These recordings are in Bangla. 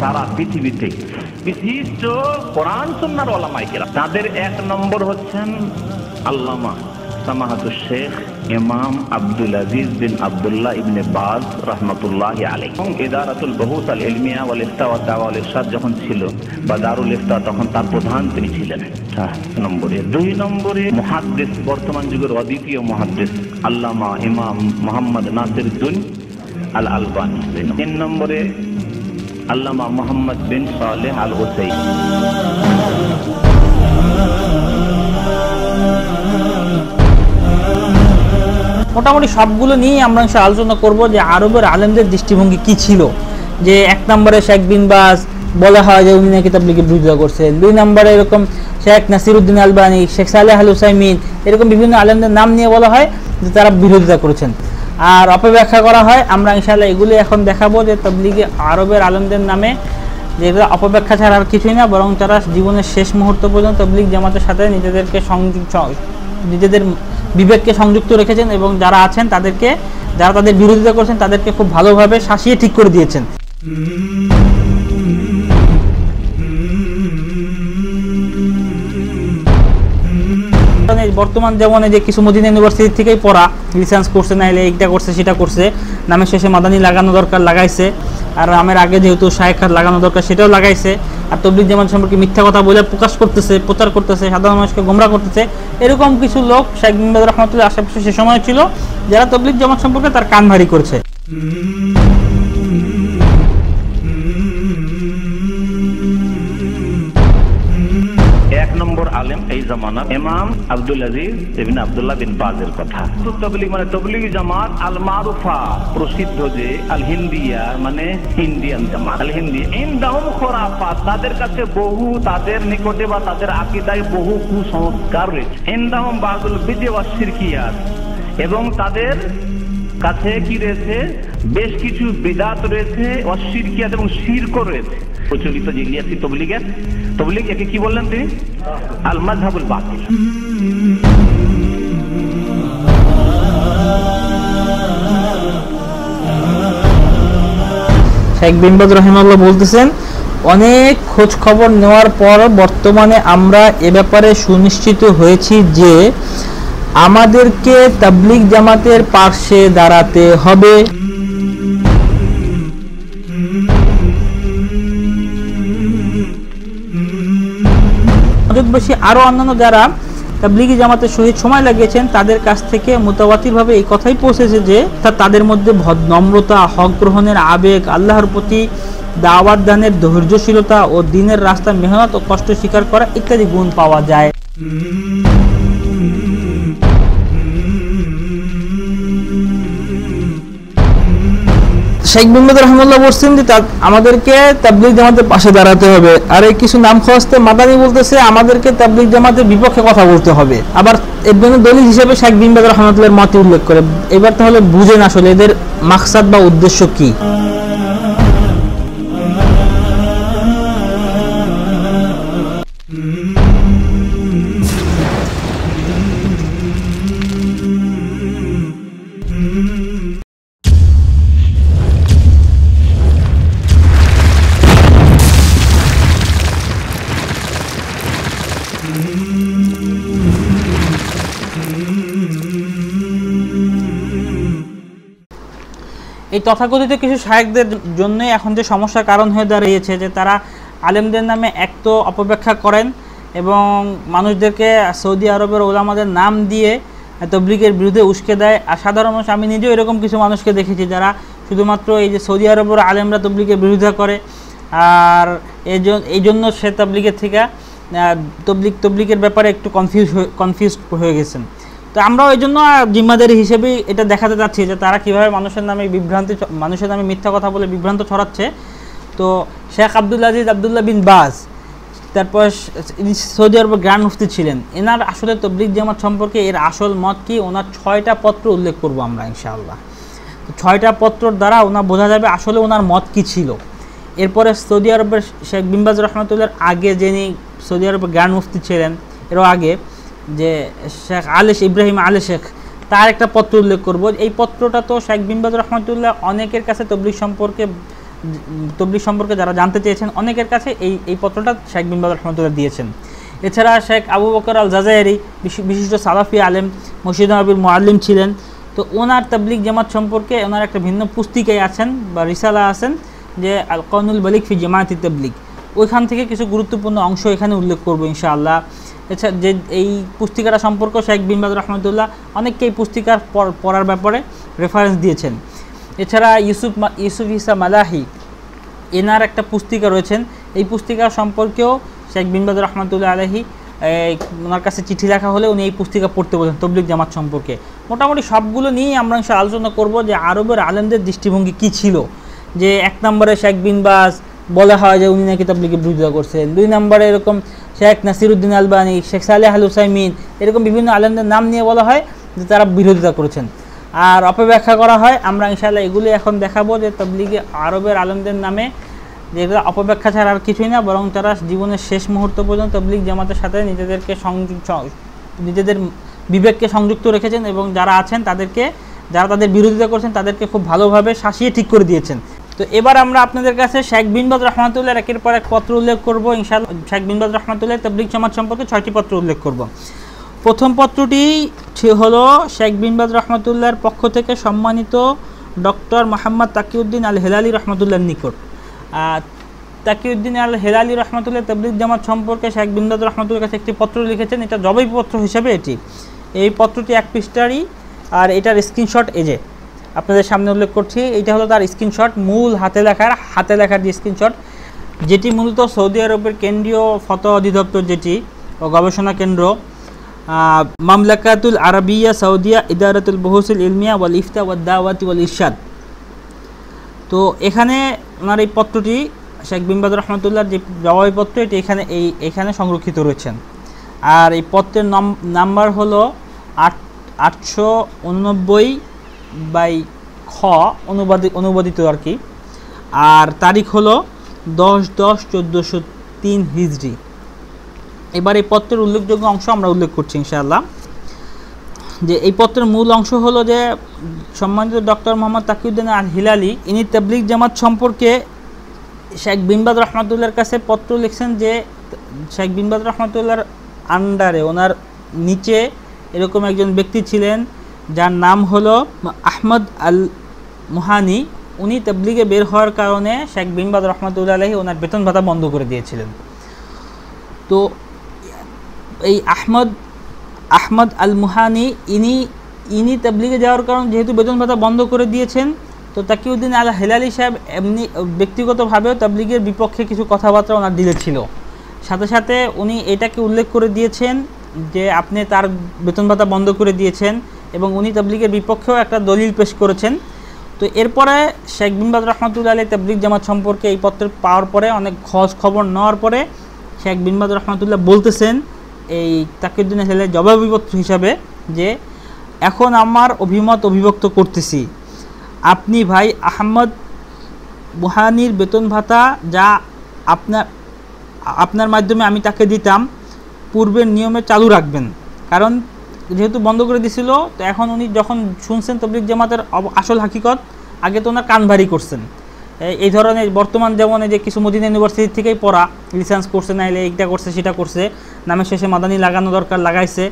সারা পৃথিবীতে বিশিষ্ট কোরআন সুন্নার ওলামাইকেরা তাদের এক নম্বর হচ্ছেন আল্লামা আব্দুল আজিজ ইবনে যখন ছিল, বা দারুল ইফতা তখন তার প্রধান তিনি ছিলেন। নম্বরে। দুই নম্বরে, মুহাদ্দিস, বর্তমান যুগের অদ্বিতীয় মুহাদ্দিস, আল্লামা ইমাম মোহাম্মদ নাসির দুন আল আলবানি তিন নম্বরে, আল্লামা মোহাম্মদ বিন সালেহ আল হোসেন মোটামুটি সবগুলো নিয়েই আমরা আলোচনা করব যে আরবের আলেমদের দৃষ্টিভঙ্গি কি ছিল। যে এক নম্বরে শেখ বিন বাস বলা হয় যে উনি নাকি তাবলিগের বিরোধিতা করছেন। দুই নম্বরে এরকম শেখ নাসিরুদ্দিন আলবানী, শেখ সালেহ আল হুসাইমিন এরকম বিভিন্ন আলেমদের নাম নিয়ে বলা হয় যে তারা বিরোধিতা করেছেন। আর অপব্যাখ্যা করা হয়, আমরা ইনশাল্লাহ এগুলি এখন দেখাবো যে তবলিগে আরবের আলেমদের নামে যেগুলো অপব্যাখ্যা ছাড়া আর কিছুই না, বরং তারা জীবনের শেষ মুহূর্ত পর্যন্ত তবলিগ জামাতের সাথে নিজেদেরকে সংযুক্ত, নিজেদের বিবেককে সংযুক্ত রেখেছেন এবং যারা আছেন তাদেরকে, যারা তাদের বিরোধিতা করছেন তাদেরকে খুব ভালোভাবে শাসিয়ে ঠিক করে দিয়েছেন। বর্তমান যেমন যে কিছু মদিনা ইউনিভার্সিটি থেকেই পড়া রিসার্চ করছে নাইলে এইটা করছে, সেটা করছে নামের শেষে মাদানি লাগানো দরকার লাগাইছে। আর আমের আগে যেহেতু শায়েখ হাত লাগানো দরকার, সেটাও লাগাইছে। আর তবলিক জামাত সম্পর্কে মিথ্যা কথা বলে প্রকাশ করতেছে, প্রচার করতেছে, সাধারণ মানুষকে গোমরা করতেছে। এরকম কিছু লোক শেখ বিম্বাদ রহমতুল্লাহ আশেপাশে সে সময় ছিল, যারা তবলিক জামাত সম্পর্কে তার কান ভারী করছে। জামানা ইমাম আব্দুল আজিজ ইবনে আব্দুল্লাহ বিন বাজের কথা। তবলিগ মানে তবলিগ জামাত আল মারুফা প্রসিদ্ধ যে আল হিন্দিয়া মানে ইন্ডিয়ান জামাত। আল হিন্দি ইনদাহুম খোরাফাত তাদের কাছে বহু, তাদের নিকটে বা তাদের আকীদায় বহু কুসংস্কার রয়েছে। ইনদাহুম বাদুল বিদে ওয়া এবং তাদের কাছে কি রয়েছে? বেশ কিছু বিদাত রয়েছে অশিরকিয়াত এবং শিরক রয়েছে। প্রচলিত যে ইলিয়াসি তবলিগের? তবলিগ একে কি বললেন তিনি? আল মাযহাবুল বাতিল। শেখ বিনবাদ রহিমাল্লাহ বলতেছেন, অনেক খোঁজ খবর নেওয়ার পর বর্তমানে আমরা এ ব্যাপারে সুনিশ্চিত হয়েছি যে আমাদেরকে তাবলিগ জামাতের পার্শ্বে দাঁড়াতে হবে। মদতবাসী আরও অন্যান্য যারা তাবলিগি জামাতের সহিত সময় লাগিয়েছেন, তাদের কাছ থেকে মোতাবাতিরভাবে এই কথাই পৌঁছেছে যে তাদের মধ্যে নম্রতা হক গ্রহণের আবেগ, আল্লাহর প্রতি দাওয়াত দানের ধৈর্যশীলতা ও দিনের রাস্তা মেহনত ও কষ্ট স্বীকার করা ইত্যাদি গুণ পাওয়া যায়। শেখ মোহাম্মদ রহমুল্লাহ বলছেন যে তার আমাদেরকে তাবলিগ জামাতের পাশে দাঁড়াতে হবে। আর এই কিছু নাম খস্তে মাদানি বলতেছে, আমাদেরকে তাবলিগ জামাতের বিপক্ষে কথা বলতে হবে। আবার এর জন্য দলিল হিসেবে শেখ বিনবাদ রহমতুল্লাহর মত উল্লেখ করে। এবার তাহলে বুঝেন আসলে এদের মাকসাদ বা উদ্দেশ্য কি। এই তথাকথিত কিছু শায়েকদের জন্যই এখন যে সমস্যার কারণ হয়ে দাঁড়িয়েছে যে তারা আলেমদের নামে এক তো অপব্যাখ্যা করেন এবং মানুষদেরকে সৌদি আরবের ওলামাদের নাম দিয়ে তবলিগের বিরুদ্ধে উস্কে দেয়। আর সাধারণ মানুষ আমি নিজেও এরকম কিছু মানুষকে দেখেছি যারা শুধুমাত্র এই যে সৌদি আরবের আলেমরা তবলিগের বিরোধিতা করে। আর এই জন্য জন্য সে তবলিগের থেকে আহ, তবলিগ তবলিগের ব্যাপারে একটু কনফিউজ কনফিউজ হয়ে গেছেন। তো আমরা ওই জন্য জিম্মাদারি হিসেবেই এটা দেখাতে চাচ্ছি যে তারা কীভাবে মানুষের নামে বিভ্রান্তি মানুষের নামে মিথ্যা কথা বলে বিভ্রান্ত ছড়াচ্ছে। তো শেখ আব্দুল আজিজ আবদুল্লাহ বিন বাজ, তারপর সৌদি আরবের গ্র্যান্ড মুফতি ছিলেন। এনার আসলে তবলিগ জামাত সম্পর্কে এর আসল মত কি? ওনার ছয়টা পত্র উল্লেখ করব আমরা, ইনশাআল্লাহ। তো ছয়টা পত্রর দ্বারা ওনার বোঝা যাবে আসলে ওনার মত কি ছিল। এরপরে সৌদি আরবের শেখ বিনবাজ রহমতুল্লাহর আগে যিনি সৌদি আরবের গ্র্যান্ড মুফতি ছিলেন, এরও আগে যে শেখ আলেশ ইব্রাহিম আলে শেখ, তার একটা পত্র উল্লেখ করব। এই পত্রটা তো শেখ বিনবাদ রহমতুল্লাহ অনেকের কাছে তবলিগ সম্পর্কে তবলিগ সম্পর্কে যারা জানতে চেয়েছেন, অনেকের কাছে এই এই পত্রটা শেখ বিনবাদ রহমতুল্লাহ দিয়েছেন। এছাড়া শেখ আবু বকর আল জাজায়ারি বিশিষ্ট সালাফি আলেম, মসজিদ নবীর মোয়াল্লিম ছিলেন। তো ওনার তাবলিগ জামাত সম্পর্কে ওনার একটা ভিন্ন পুস্তিকায় আছেন বা রিসালা আছেন যে আল কনুল মালিক ফি জামায়াতি তাবলিগ। ওইখান থেকে কিছু গুরুত্বপূর্ণ অংশ এখানে উল্লেখ করব ইনশাআল্লাহ। এছাড়া যে এই পুস্তিকাটা সম্পর্ক শেখ বিনবাদ রহমতুল্লাহ অনেককে এই পুস্তিকার পড়ার ব্যাপারে রেফারেন্স দিয়েছেন। এছাড়া ইউসুফ ইউসুফ ইসা মালাহি এনার একটা পুস্তিকা রয়েছেন। এই পুস্তিকা সম্পর্কেও শেখ বিনবাদ রহমতুল্লাহ আলহি ওনার কাছে চিঠি লেখা হলে উনি এই পুস্তিকা পড়তে বলেন তবলিক জামাত সম্পর্কে। মোটামুটি সবগুলো নিয়েই আমরা আলোচনা করব যে আরবের আলেমদের দৃষ্টিভঙ্গি কী ছিল? যে এক নম্বরে শেখ বিনবাজ বলা হয় যে উনি নাকি তাবলিকে বিরোধিতা করছেন। দুই নম্বরে এরকম শেখ নাসিরুদ্দিন আলবানি, শেখ সালেহ আল হুসাইমিন, এরকম বিভিন্ন আলেমদের নাম নিয়ে বলা হয় যে তারা বিরোধিতা করেছেন। আর অপব্যাখ্যা করা হয়, আমরা ইনশাল্লাহ এগুলি এখন দেখাবো যে তবলিগে আরবের আলেমদের নামে যেগুলো অপব্যাখ্যা ছাড়া আর কিছুই না, বরং তারা জীবনের শেষ মুহূর্ত পর্যন্ত তবলিগ জামাতের সাথে নিজেদেরকে সংযুক্ত নিজেদের বিবেককে সংযুক্ত রেখেছেন এবং যারা আছেন তাদেরকে, যারা তাদের বিরোধিতা করছেন তাদেরকে খুব ভালোভাবে শাসিয়ে ঠিক করে দিয়েছেন। তো এবার আমরা আপনাদের কাছে শেখ বিনবাদ রহমাতুল্লাহ একের পর এক পত্র উল্লেখ করব ইনশাল্লাহ শেখ বিনবাদ রহমাতুল্লাহ তবলিক জামাত সম্পর্কে ছয়টি পত্র উল্লেখ করব। প্রথম পত্রটি হলো শেখ বিনবাদ রহমতুল্লাহর পক্ষ থেকে সম্মানিত doctor Muhammad Taqiuddin al Hilali রহমতুল্লাহর নিকট। তাকিউদ্দিন আল হেলালি রহমতুল্লাহ তবলিক জামাত সম্পর্কে শেখ বিনবাদ রহমতুল্লার কাছে একটি পত্র লিখেছেন, এটা জবাই পত্র হিসেবে এটি। এই পত্রটি এক পৃষ্ঠারই, আর এটার স্ক্রিনশট এজে আপনাদের সামনে উল্লেখ করছি এটা হলো তার স্ক্রিনশট মূল হাতে লেখার হাতে লেখার যে স্ক্রিনশট যেটি মূলত সৌদি আরবের কেন্দ্রীয় ফত অধিদপ্তর যেটি, ও গবেষণা কেন্দ্র মামলাকাতুল আরবিয়া সৌদিয়া ইদারাতুল বহুসুল ইলমিয়া ওয়াল ইফতা ওয়াদ দাওয়াতি ওয়াল ইরশাদ। তো এখানে ওনার এই পত্রটি, শেখ বিম্বাদ রহমতুল্লাহর যে জবাবপত্র এটি এখানে এই, এখানে সংরক্ষিত রয়েছেন। আর এই পত্রের নাম্বার হলো আট, আটশো উননব্বই বাই খ অনুবাদিত অনুবাদিত আর কি। আর তারিখ হলো দশ দশ চোদ্দোশো তিন হিজড়ি এবার এই পত্রের উল্লেখযোগ্য অংশ আমরা উল্লেখ করছি ইনশাআল্লাহ। যে এই পত্রের মূল অংশ হলো যে সম্মানিত doctor Muhammad Taqiuddin al Hilali, ইনি তাবলিক জামাত সম্পর্কে শেখ বিনবাদ রহমতুল্লার কাছে পত্র লিখছেন যে শেখ বিনবাদ রহমতুল্লার আন্ডারে ওনার নিচে এরকম একজন ব্যক্তি ছিলেন যার নাম হলো আহমদ আল মুহানি। উনি তবলিগে বের হওয়ার কারণে শেখ বিনবাদ রহমতুল্লাহ আলহী ওনার বেতন ভাতা বন্ধ করে দিয়েছিলেন। তো এই আহমদ আহমদ আল মুহানি, ইনি ইনি তবলিগে যাওয়ার কারণ যেহেতু বেতন ভাতা বন্ধ করে দিয়েছেন, তো তাকিউদ্দিন আল হেলালি সাহেব এমনি ব্যক্তিগতভাবেও তাবলিগের বিপক্ষে কিছু কথাবার্তা ওনার দিলে ছিল। সাথে সাথে উনি এটাকে উল্লেখ করে দিয়েছেন যে আপনি তার বেতন ভাতা বন্ধ করে দিয়েছেন। এবং উনি তাবলিগের বিপক্ষেও একটা দলিল পেশ করেছেন। তো এরপরে শেখ বিনবাদ রহমতুল্লাহ আলী তাবলিক জামাত সম্পর্কে এই পত্র পাওয়ার পরে, অনেক খোঁজ খবর নেওয়ার পরে শেখ বিনবাদ রহমতুল্লাহ বলতেছেন এই তাকিউদ্দিন হেলের জবাবিপত্র হিসাবে যে, এখন আমার অভিমত অভিব্যক্ত করতেছি। আপনি ভাই আহমদ বুহানির বেতন ভাতা যা আপনার আপনার মাধ্যমে আমি তাকে দিতাম, পূর্বের নিয়মে চালু রাখবেন। কারণ যেহেতু বন্ধ করে দিছিল, তো এখন উনি যখন শুনছেন তবলিক জামাতের আসল হাকিকত, আগে তো ওনার কান ভারী করছেন। এই ধরনের বর্তমান যেমন যে কিছু মদিনা ইউনিভার্সিটি থেকেই পড়া লিসেন্স করছে, নাইলে এইটা করছে, সেটা করছে নামের শেষে মাদানি লাগানো দরকার লাগাইছে,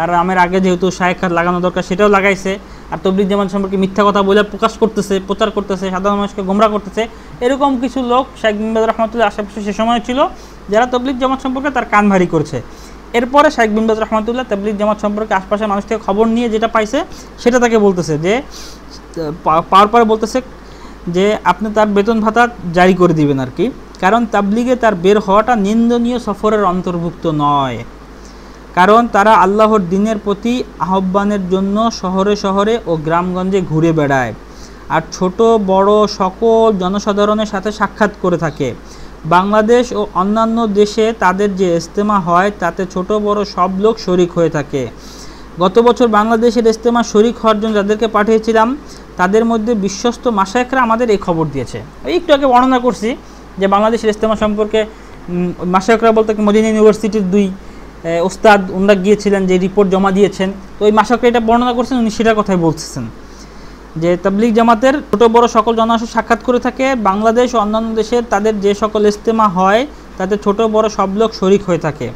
আর আমের আগে যেহেতু শায়েখার লাগানো দরকার সেটাও লাগাইছে, আর তবলিক জামাত সম্পর্কে মিথ্যা কথা বলে প্রকাশ করতেছে, প্রচার করতেছে, সাধারণ মানুষকে গোমরা করতেছে, এরকম কিছু লোক শেখ বিনবাদ রহমতুল্লাহ আশেপাশে সে সময় ছিল, যারা তবলিক জামাত সম্পর্কে তার কান ভারী করছে। এরপরে শেখ বিনবাদ রহমতুল্লাহ তবলিক জামাত সম্পর্কে আশপাশের মানুষ থেকে খবর নিয়ে যেটা পাইছে, সেটা তাকে বলতেছে যে পাওয়ার পরে বলতেছে যে, আপনি তার বেতন ভাতা জারি করে দিবেন আর কি। কারণ তাবলিগে তার বের হওয়াটা নিন্দনীয় সফরের অন্তর্ভুক্ত নয়। কারণ তারা আল্লাহর দিনের প্রতি আহ্বানের জন্য শহরে শহরে ও গ্রামগঞ্জে ঘুরে বেড়ায়। আর ছোট, বড় সকল জনসাধারণের সাথে সাক্ষাৎ করে থাকে। বাংলাদেশ ও অন্যান্য দেশে তাদের যে ইস্তেমা হয়, তাতে ছোট বড় সব লোক শরিক হয়ে থাকে। গত বছর বাংলাদেশের ইস্তেমা শরিক হওয়ার জন্য যাদেরকে পাঠিয়েছিলাম, তাদের মধ্যে বিশ্বস্ত মাসায়করা আমাদের এই খবর দিয়েছে। একটু আগে বর্ণনা করছি যে বাংলাদেশের ইস্তেমা সম্পর্কে মাসায়করা বলতে মদিনা ইউনিভার্সিটির দুই ওস্তাদ ওনারা গিয়েছিলেন যে রিপোর্ট জমা দিয়েছেন। তো ওই মাসাকরা এটা বর্ণনা করছেন, উনি সেটার কথাই বলতেছেন। যে তাবলিগ জামাতের ছোট বড় সকল জনসংখ্যা সাক্ষাৎ করে থাকে, বাংলাদেশ ও অন্যান্য দেশের তাদের যে সকল ইস্তেমা হয়, তাতে ছোট বড় সব লোক শরিক হয়ে থাকে।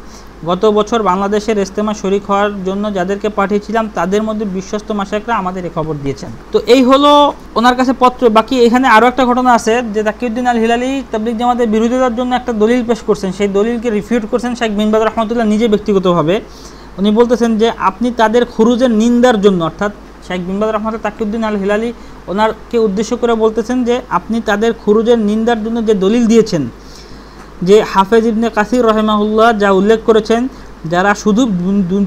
গত বছর বাংলাদেশের ইস্তেমা শরিক হওয়ার জন্য যাদেরকে পাঠিয়েছিলাম, তাদের মধ্যে বিশ্বস্ত মাসাকরা আমাদের খবর দিয়েছেন। তো এই হলো ওনার কাছে পত্র। বাকি এখানে আরও একটা ঘটনা আছে যে তাকিউদ্দিন আল হিলালি তাবলিগ জামাতের বিরোধিতার জন্য একটা দলিল পেশ করছেন। সেই দলিলকে রিফিউট করছেন শেখ বিনবাদ রহমতুল্লাহ নিজে ব্যক্তিগতভাবে। উনি বলতেছেন যে, আপনি তাদের খুরুজের নিন্দার জন্য, অর্থাৎ শেখ বিনবাদ রহমত তাকিউদ্দিন আল হিলালি ওনারকে উদ্দেশ্য করে বলতেছেন যে, আপনি তাদের খুরুজের নিন্দার জন্য যে দলিল দিয়েছেন, যে হাফেজ ইবনে কাসির রহেমাহুল্লাহ যা উল্লেখ করেছেন, যারা শুধু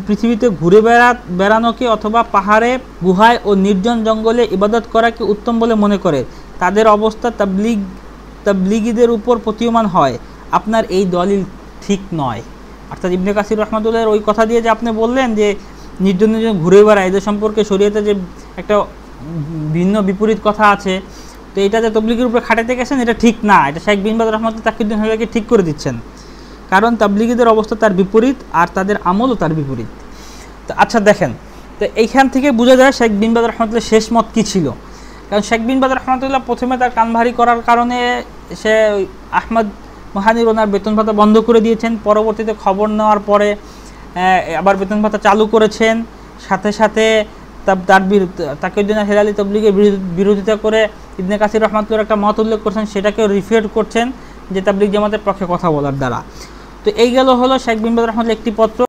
পৃথিবীতে ঘুরে বেড়া বেড়ানোকে অথবা পাহাড়ে, গুহায় ও নির্জন জঙ্গলে ইবাদত করাকে উত্তম বলে মনে করে, তাদের অবস্থা তাবলিগ, তাবলিগীদের উপর প্রতীয়মান হয়। আপনার এই দলিল ঠিক নয়। অর্থাৎ ইবনে কাসির রহমতুল্লাহর ওই কথা দিয়ে যে আপনি বললেন যে নির্জন ঘুরে বেড়ায় এদের সম্পর্কে শরীয়তে যে একটা ভিন্ন বিপরীত কথা আছে, তো এটা যে তবলিগের উপরে খাটাতে গেছেন, এটা ঠিক না। এটা শেখ বিনবাদ রহমত তাকিউদ্দিন হলিয়াকে ঠিক করে দিচ্ছেন। কারণ তাবলিগীদের অবস্থা তার বিপরীত আর তাদের আমলও তার বিপরীত। তো আচ্ছা দেখেন, তো এইখান থেকে বোঝা যায় শেখ বিনবাদ রহমতুল্লাহ শেষ মত কী ছিল? কারণ শেখ বিনবাদ রহমতুল্লাহ প্রথমে তার কানভারি করার কারণে সে আহমদ মহানির ওনার বেতন ভাতা বন্ধ করে দিয়েছেন। পরবর্তীতে খবর নেওয়ার পরে আবার বেতন ভাতা চালু করেছেন। সাথে সাথে তার- তার তাকিউদ্দিন হেলালি তবলিগের বিরোধ- বিরোধিতা করে ইবনে কাসির রহমাতুল্লার একটা মত উল্লেখ করছেন, সেটাকেও রিফিউট করছেন যে তাবলিগ জামাতের পক্ষে কথা বলার দ্বারা। তো এই গেল হলো শেখ বিনবাদ রহমতুল্লাহ একটি পত্র।